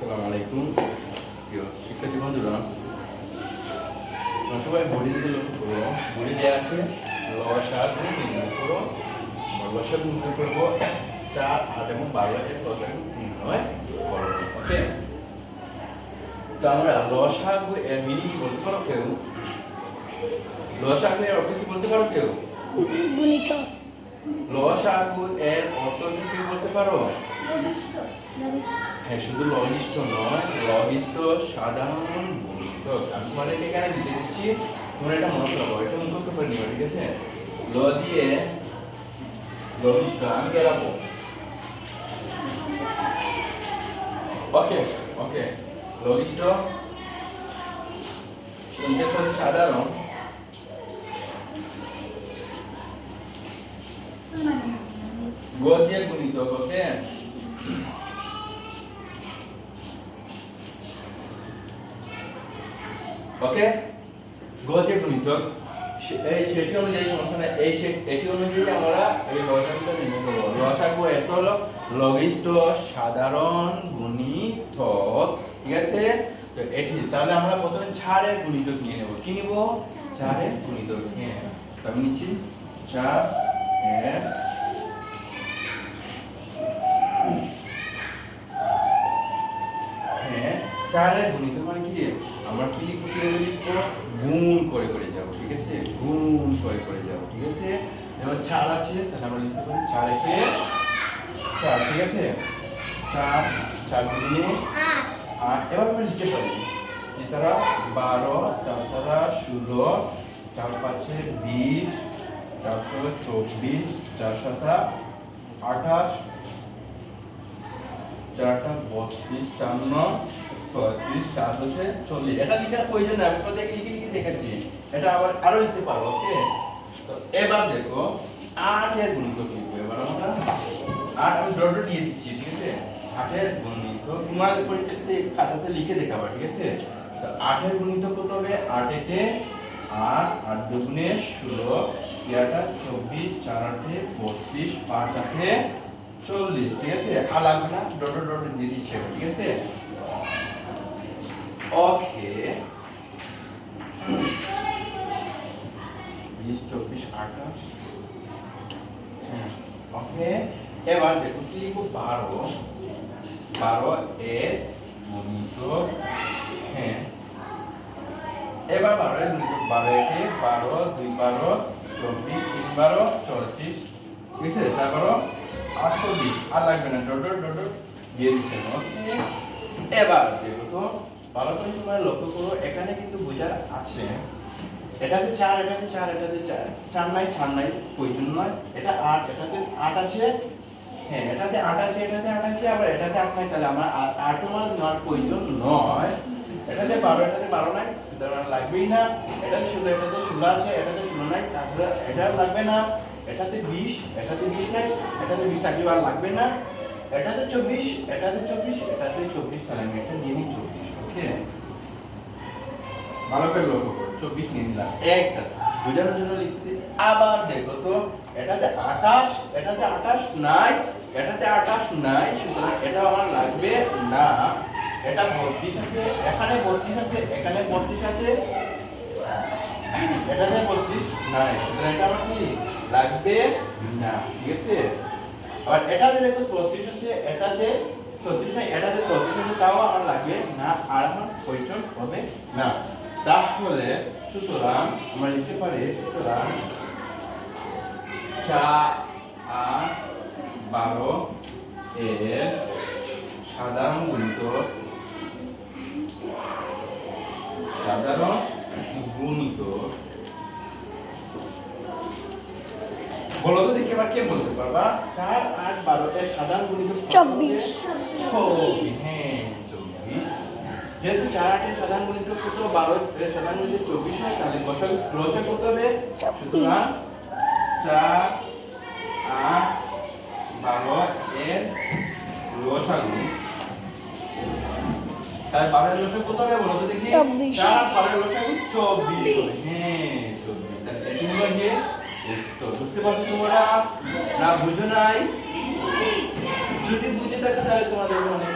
আসসালামু আলাইকুম। প্রিয় শিক্ষার্থী বন্ধুরা সবাই বডি দিকে লক্ষ্য করো বডি দেওয়া আছে লসা নির্ণয় করো লসা করব চার আট এবং বারো এর লসা নির্ণয় করো ওকে? তো আমরা এর মিনিং কি বলতে পারো কেউ? লসাগু এর অর্থ কি বলতে পারো কেউ? লসাগু এর অর্থ কি বলতে পারো? হ্যাঁ শুধু লঘিষ্ঠ নয় লঘিষ্ঠ সাধারণ আমি তোমাদেরকে এখানে দিতে দিচ্ছি তোমরা এটা মনে রাখো এটা মুখস্থ করে নিও ঠিক আছে? ল দিয়ে লঘিষ্ঠ আমি গেলাবো ওকে ওকে। লঘিষ্ঠ সাধারণ। গ দিয়ে গুণিত ওকে? ওকে গতি গুণিতক এই সেটি অনুযায়ী সমস্যা নাই। এই এটি অনুযায়ী আমরা এই লসাগুটা নির্ণয় করব। লসাগু এত হলো, লঘিষ্ঠ, সাধারণ গুণিতক ঠিক আছে? তো এটি তাহলে আমরা প্রথমে ছাড়ের গুণিতক নিয়ে নেব। কি নিব? চারের গুণিতক তো আমি নিচ্ছি। চার এর হ্যাঁ চারের গুণিত মানে কি? আমরা কি লিখব গুণ করে করে যাব, ঠিক আছে? গুণ করে করে যাব, ঠিক আছে? এবার চার আছে, তাহলে আমরা লিখতে পারি চার চার, ঠিক আছে? চার চার গুণে আট। এবার আমরা লিখতে পারি এছাড়া বারো চার তারা ষোলো চার পাঁচে বিশ চার ষোলো চব্বিশ চার সাতা আঠাশ চারটা বত্রিশ চান্ন লিখে আটের আট ঠিক আছে? আটের দেখাবা, ঠিক আছে? আটের কত হবে? আট একে আট আট দুগুণে ষোলো, তেরোটা, চব্বিশ চার আটে বত্রিশ, পাঁচ আটে চল্লিশ, ঠিক আছে? আর লাগবে না, ডট ডট দিয়ে দিচ্ছে ঠিক আছে? বিশ চব্বিশ আঠাশ ওকে এবার দেখো কি লিখব বারো বারো এর গুণিত হ্যাঁ এবার বারো এর গুণিত বারো একে বারো দুই বারো চব্বিশ তিন বারো চৌত্রিশ আছে তারপর আটচল্লিশ আর লাগবে না ডট ডট ডট দিয়ে দিচ্ছেন ওকে এবার দেখো তো ভালো করে তোমরা লক্ষ্য করো, এখানে কিন্তু বোঝার আছে, এটাতে চার এটাতে চার এটাতে চার। চার নাই চার নাই প্রয়োজন নয়? এটা আট, এটাতে আট আছে হ্যাঁ এটাতে আট আছে, এটাতে আট আছে, আবার এটাতে আট নাই, তাহলে আমার আট মানে নেওয়ার প্রয়োজন নয়? এটাতে বারো এটাতে বারো নাই, সুতরাং লাগবেই না। এটাতে ষোলো এটাতে ষোলো আছে, এটাতে ষোলো নাই তারপরে এটা লাগবে না। এটাতে বিশ এটাতে বিশ নাই, এটাতে বিশ থাকলে আর লাগবে না। এটাতে চব্বিশ এটাতে চব্বিশ এটাতে চব্বিশ, তাহলে আমি এটা নিয়ে নিই চব্বিশ। করে লক্ষ্য করো, চব্বিশ নিলাম একটা বোঝানোর জন্য লিখছি, আবার দেখো তো, এটাতে আঠাশ এটাতে আঠাশ নাই, এটাতে আঠাশ নাই, সুতরাং এটা আমার লাগবে না। এটা বত্রিশ আছে, এখানে বত্রিশ আছে, এখানে বত্রিশ আছে, এটাতে বত্রিশ নাই, সুতরাং এটা আমার কি লাগবে না, ঠিক আছে? আবার এটাতে দেখো চৌত্রিশ আছে, এটাতে চৌত্রিশ নাই এটাতে চৌত্রিশ তাও আমার লাগবে না, আর আমার প্রয়োজন হবে না। তাহলে সুতরাং আমরা লিখতে পারি সুতরাং চার আট বারো এর সাধারণ গুণিত সাধারণ গুণিত বলো তো দেখি এবার কে বলতে পারবা? চার আট বারো এর সাধারণ গুণিত চব্বিশ। হ্যাঁ চব্বিশ। যেহেতু চার আটের সাধারণ গুণিত কত বারো সাধারণ গুণিত চব্বিশ হয় তাহলে বসাল রসে করতে হবে। সুতরাং চার আট বারো এর লসাগু তাহলে বারোর লসাগু কত হবে বলো তো দেখি চার বারোর লসাগু চব্বিশ হ্যাঁ চব্বিশ তাহলে এটি হলো গিয়ে উত্তর বুঝতে পারছ তোমরা? না বুঝো নাই? যদি বুঝে থাকে তাহলে তোমাদের অনেক